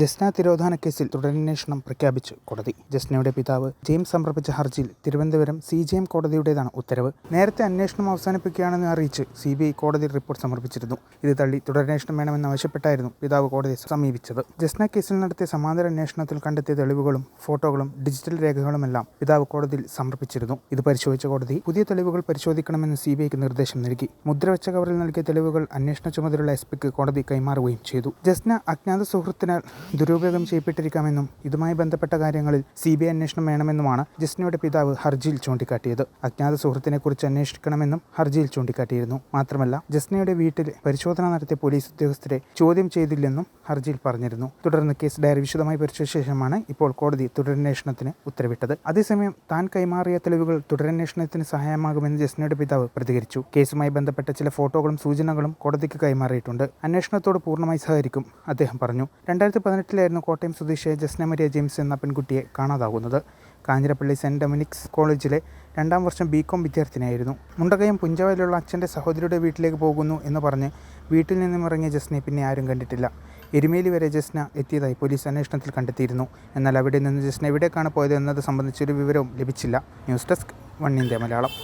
ജസ്ന തിരോധാന കേസിൽ തുടരന്വേഷണം പ്രഖ്യാപിച്ചു കോടതി. ജസ്നയുടെ പിതാവ് ജെയിംസ് സമർപ്പിച്ച ഹർജിയിൽ തിരുവനന്തപുരം സി ജെ എം കോടതിയുടേതാണ് ഉത്തരവ്. നേരത്തെ അന്വേഷണം അവസാനിപ്പിക്കുകയാണെന്ന് അറിയിച്ച് സി ബി ഐ കോടതി റിപ്പോർട്ട് സമർപ്പിച്ചിരുന്നു. ഇത് തള്ളി തുടരന്വേഷണം വേണമെന്നാവശ്യപ്പെട്ടായിരുന്നു പിതാവ് കോടതിയെ സമീപിച്ചത്. ജസ്ന കേസിൽ നടത്തിയ സമാന്തര അന്വേഷണത്തിൽ കണ്ടെത്തിയ തെളിവുകളും ഫോട്ടോകളും ഡിജിറ്റൽ രേഖകളുമെല്ലാം പിതാവ് കോടതിയിൽ സമർപ്പിച്ചിരുന്നു. ഇത് പരിശോധിച്ച കോടതി പുതിയ തെളിവുകൾ പരിശോധിക്കണമെന്ന് സി ബി ഐക്ക് നിർദ്ദേശം നൽകി. മുദ്രവെച്ച കവറിൽ നൽകിയ തെളിവുകൾ അന്വേഷണ ചുമതലയുള്ള എസ് പിക്ക് കോടതി കൈമാറുകയും ചെയ്തു. ജസ്ന അജ്ഞാത സുഹൃത്തിനാൽ ദുരുപയോഗം ചെയ്യപ്പെട്ടിരിക്കാമെന്നും ഇതുമായി ബന്ധപ്പെട്ട കാര്യങ്ങളിൽ സി ബി ഐ അന്വേഷണം വേണമെന്നുമാണ് ജസ്നയുടെ പിതാവ് ഹർജിയിൽ ചൂണ്ടിക്കാട്ടിയത്. അജ്ഞാത സുഹൃത്തിനെക്കുറിച്ച് അന്വേഷിക്കണമെന്നും ഹർജിയിൽ ചൂണ്ടിക്കാട്ടിയിരുന്നു. മാത്രമല്ല ജസ്നയുടെ വീട്ടിൽ പരിശോധന നടത്തിയ പോലീസ് ഉദ്യോഗസ്ഥരെ ചോദ്യം ചെയ്തില്ലെന്നും ഹർജിയിൽ പറഞ്ഞിരുന്നു. തുടർന്ന് കേസ് ഡയറി വിശദമായി പരിശോധിച്ച ശേഷമാണ് ഇപ്പോൾ കോടതി തുടരന്വേഷണത്തിന് ഉത്തരവിട്ടത്. അതേസമയം താൻ കൈമാറിയ തെളിവുകൾ തുടരന്വേഷണത്തിന് സഹായമാകുമെന്ന് ജസ്നയുടെ പിതാവ് പ്രതികരിച്ചു. കേസുമായി ബന്ധപ്പെട്ട ചില ഫോട്ടോകളും സൂചനകളും കോടതിക്ക് കൈമാറിയിട്ടുണ്ട്. അന്വേഷണത്തോട് പൂർണമായി സഹകരിക്കും അദ്ദേഹം പറഞ്ഞു. രണ്ടായിരത്തി പതിനെട്ടിലായിരുന്നു കോട്ടയം സ്വദേശിയായ ജസ്ന മരിയ ജെയിംസ് എന്ന പെൺകുട്ടിയെ കാണാതാകുന്നത്. കാഞ്ഞിരപ്പള്ളി സെന്റ് ഡൊമിനിക്സ് കോളേജിലെ രണ്ടാം വർഷം ബി കോം വിദ്യാർത്ഥിനിയായിരുന്നു. മുണ്ടകയം പുഞ്ചവയിലുള്ള അച്ഛന്റെ സഹോദരിയുടെ വീട്ടിലേക്ക് പോകുന്നു എന്ന് പറഞ്ഞ് വീട്ടിൽ നിന്നും ഇറങ്ങിയ ജസ്നയെ പിന്നെ ആരും കണ്ടിട്ടില്ല. എരുമേലി വരെ ജസ്ന എത്തിയതായി പോലീസ് അന്വേഷണത്തിൽ കണ്ടെത്തിയിരുന്നു. എന്നാൽ അവിടെ നിന്ന് ജസ്ന എവിടേക്കാണ് പോയത് എന്നത് സംബന്ധിച്ചൊരു വിവരവും ലഭിച്ചില്ല. News desk One India Malayalam.